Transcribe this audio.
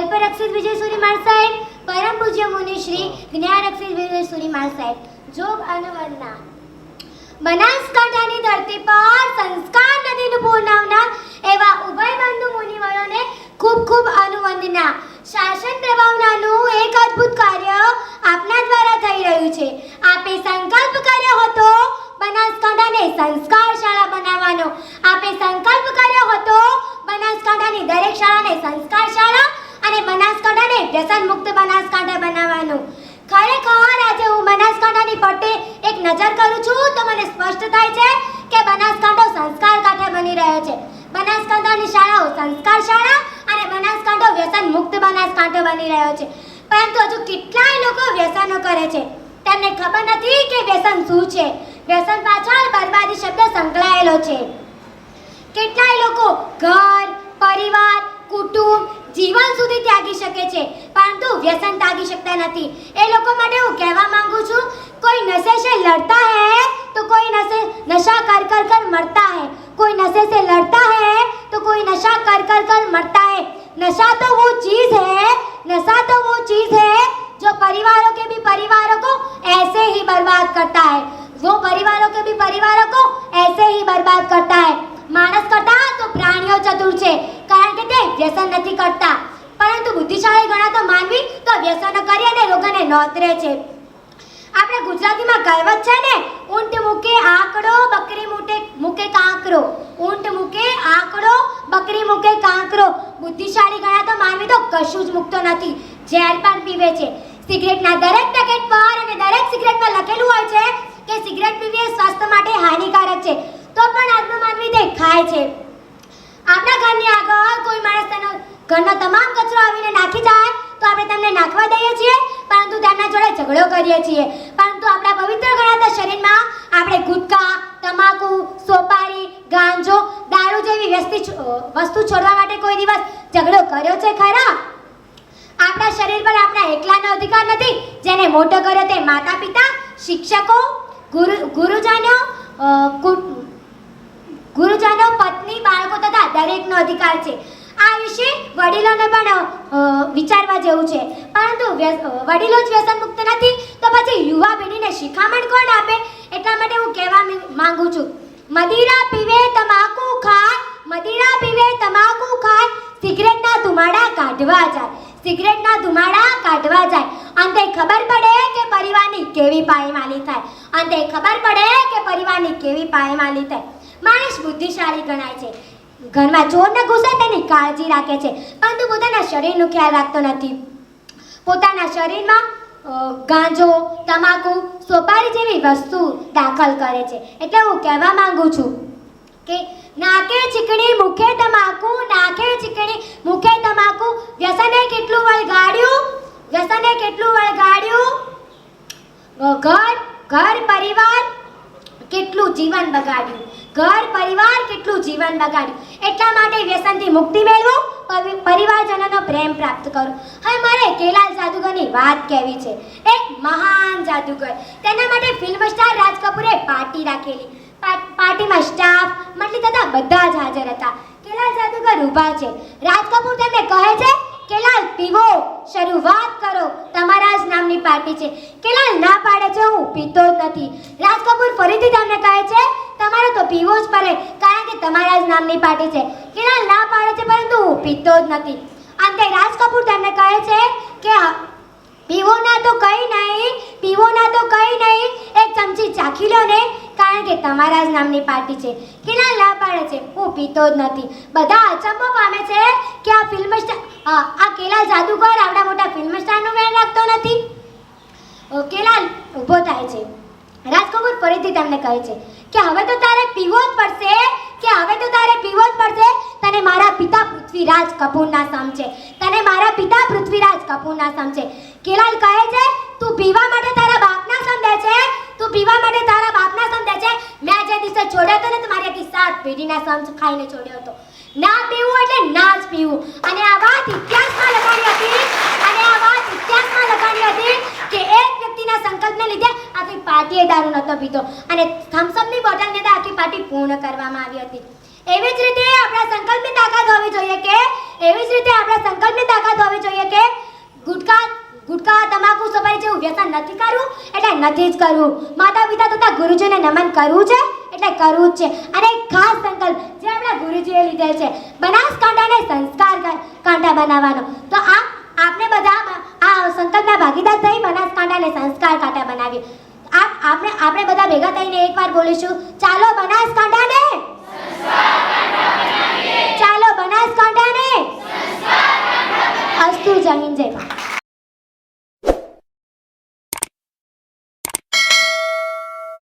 કલ્પરક્ષિત વિજય સુરીમાળ સાહેબ પરમ પૂજ્ય મુનિ શ્રી જ્ઞાનરક્ષિત વિજય સુરીમાળ સાહેબ. જોગ અનુવંદના બનાસકાંઠાની ધરતી પર સંસ્કાર નદીનું પૂર્ણાવના એવા ઉભય બંધુ મુનિવરોને ખૂબ ખૂબ અનુવંદના. શાસન પ્રભાવનાનું એક અદ્ભુત કાર્ય આપના દ્વારા થઈ રહ્યું છે. આપે સંકલ્પ કર્યો હતો બનાસકાંઠાને સંસ્કાર શાળા બનાવવાનો. આપે સંકલ્પ કર્યો હતો બનાસકાંઠાની દરેક શાળાને સંસ્કાર વ્યસન મુક્ત બનાસકાંઠા બનાવવાનું. ખરેખર આજે હું બનાસકાંઠાની પટ્ટે એક નજર કરું છું તો મને સ્પષ્ટ થાય છે કે બનાસકાંઠો સંસ્કાર કાંઠે બની રહ્યો છે. બનાસકાંઠાની શાળાઓ સંસ્કાર શાળા અને બનાસકાંઠો વ્યસન મુક્ત બનાસકાંઠો બની રહ્યો છે. પરંતુ હજુ કેટલાય લોકો વ્યસનો કરે છે. તેમને ખબર નથી કે વ્યસન શું છે. વ્યસન પાછળ બરબાદી શબ્દ સંકળાયેલો છે. કેટલાય લોકો ઘર, પરિવાર જીવન સુધી ત્યાગી શકે છે. પરંતુ વ્યસન ત્યાગી શકતા નથી. એ લોકો માટે હું કહેવા માંગુ છું, કોઈ નશે સે લડતા હે, તો કોઈ નશે, નશા કર કર કર મરતા હે. કોઈ નશે સે લડતા હે, તો કોઈ નશા કર કર કર મરતા હે. નશા તો વો चीज है નશા તો વો चीज है જો પરિવારો કે भी परिवारों को ऐसे ही बर्बाद करता है वो परिवारों के भी परिवारों को ऐसे ही बर्बाद करता है માણસ કરતા તો પ્રાણીઓ ચતુર છે. વ્યસન નથી કરતા. પરંતુ બુદ્ધિશાળી ગણાતો માનવી તો વ્યસન કરી અને રોગને નોતરે છે. આપણે ગુજરાતીમાં કહેવત છે ને, ઊંટ મૂકે આંકડો, બકરી મૂકે મૂકે કાંકરો. ઊંટ મૂકે આંકડો, બકરી મૂકે કાંકરો. બુદ્ધિશાળી ગણાતો માનવી તો કશું જ મૂકતો નથી. ઝેર પણ પીવે છે. સિગરેટના દરેક પેકેટ પર અને દરેક સિગરેટ પર લખેલું હોય છે કે સિગરેટ પીવી એ સ્વાસ્થ્ય માટે હાનિકારક છે. તો પણ આજનો માનવી તે ખાય છે. આપણા ઘરની કોઈ માણસ તેનો ઘરનો તમામ કચરો આવીને નાખી જાય, તો આપણે તેમને નાખવા દઈએ છીએ, પરંતુ તેમના જોડે ઝઘડો કરીએ છીએ. પરંતુ આપણા પવિત્ર ગણાતા શરીરમાં આપણે ગુટકા, તમાકુ, સોપારી, ગાંજો, દારૂ જેવી વ્યસ્તી વસ્તુ છોડવા માટે કોઈ દિવસ ઝઘડો કર્યો છે ખરા? આપણા શરીર પર આપણા એકલાનો અધિકાર નથી. જેને મોટો કર્યો તે માતા પિતા શિક્ષકો, ગુરુ, ગુરુજનો ગુરુજનો, પત્ની, બાળકો તથા દરેકનો અધિકાર છે. વડીલોને પણ વિચારવા જેવું છે. પરંતુ વડીલો જ વ્યસન મુક્ત નથી, તો પછી યુવા પેઢીને શિખામણ કોણ આપે? એટલા માટે હું કહેવા માંગુ છું. મદિરા પીવે તમાકુ ખાય, મદિરા પીવે તમાકુ ખાય, સિગરેટના ધુમાડા કાઢવા જાય, સિગરેટના ધુમાડા કાઢવા જાય. અંતે ખબર પડે કે પરિવારની કેવી પાયમાલી થાય. અંતે ખબર પડે કે પરિવારની કેવી પાયમાલી થાય. માણસ બુદ્ધિશાળી ગણાય છે. ઘરમાં ચોર ન ઘૂસે તેની કાળજી રાખે છે, પરંતુ પોતાના શરીરનો ખ્યાલ રાખતો નથી. પોતાના શરીરમાં ગાંજો, તમાકુ, સોપારી જેવી વસ્તુ દાખલ કરે છે. એટલે હું કહેવા માંગુ છું કે નાકે ચીકણી, મુખે તમાકુ, નાકે ચીકણી, મુખે તમાકુ, વ્યસને કેટલું વળગાડ્યું? વ્યસને કેટલું વળગાડ્યું? ઘર ઘર, પરિવાર કેટલું જીવન બગાડ્યું? ઘર પરિવાર કેટલું જીવન બગાડ્યું? એટલા માટે વ્યસનથી મુક્તિ મેળવો પરિવારજનોનો પ્રેમ પ્રાપ્ત કરો. હવે મારે કેલાલ જાદુગરની વાત કહેવી છે. એક મહાન જાદુગર. તેના માટે ફિલ્મ સ્ટાર રાજ કપૂરે પાર્ટી રાખેલી. પાર્ટીમાં સ્ટાફ મંડળી તથા બધા જ હાજર હતા. કેલાલ જાદુગર ઊભા છે. રાજ કપૂર તેમને કહે છે, કેલાલ, પીવો. શરૂઆત કરો. તમારા જ નામની પાર્ટી છે. કેલાલ ના પાડે છે, હું પીતો નથી. રાજ કપૂર ફરીથી તમને કહે છે તમારે તો પીવો જ પડે, કારણ કે તમારા જ નામની પાર્ટી છે. કિરણ ના પાડે છે, પરંતુ હું પીતો જ નથી. અંતે રાજ કપૂર તેમને કહે છે કે પીવો ના તો કઈ નહીં પીવો ના તો કઈ નહીં. એક ચમચી ચાખી લો ને, કારણ કે તમારા જ નામની પાર્ટી છે. કિરણ લા પાડે છે હું પીતો જ નથી. બધા અચંબો પામે છે કે આ ફિલ્મ આ કેલા જાદુગર આવડા મોટા ફિલ્મ સ્ટારનું મેળ રાખતો નથી. કેલા ઊભો થાય છે. રાજ કપૂર ફરીથી તમને કહે છે કે હવે તો તારે પીવો જ પડશે. કે હવે તો તારે પીવો જ પડશે. તને મારા પિતા પૃથ્વીરાજ કપૂરના સમ છે તને મારા પિતા પૃથ્વીરાજ કપૂરના સમ છે કેલાલ કહે છે, તું પીવા માટે તારા બાપના સમ દે છે. તું પીવા માટે તારા બાપના સમ દે છે. મેં જે દિવસે છોડ્યો હતો ને, તો મારી આખી સાત પેઢીના સમ ખાઈને છોડ્યો હતો. ના પીવું એટલે ના જ પીવું. અને આ વાત ઇતિહાસમાં લખાણી હતી. અને આ વાત ઇતિહાસમાં લખાણી હતી કે એક વ્યક્તિના સંકલ્પને લીધે આખી પાર્ટીએ દારૂ નહોતો પીતો અને થમ્સઅપની બોટલને લીધે આખી પાર્ટી પૂર્ણ કરવામાં આવી હતી. એવી જ રીતે આપણા સંકલ્પની તાકાત હોવી જોઈએ કે, એવી જ રીતે આપણા સંકલ્પની તાકાત હોવી જોઈએ કે, ગુટકા ગુટકા, તમાકુ સોપારી જેવું વ્યસન નથી કરવું, એટલે નથી જ કરવું. માતા પિતા તથા ગુરુજીને નમન કરવું છે, એટલે કરવું જ છે. અને ખાસ સંકલ્પ જે આપણા ગુરુજીએ લીધેલ છે, બનાસકાંઠાને સંસ્કાર કાંઠા બનાવવાનો. તો આ આપણે બધા આ સંકલ્પના ભાગીદાર થઈ બનાસકાંઠાને સંસ્કાર કાંઠા બનાવીએ. આપણે આપણે બધા ભેગા થઈને એકવાર બોલીશું ચાલો બનાસકાંઠાને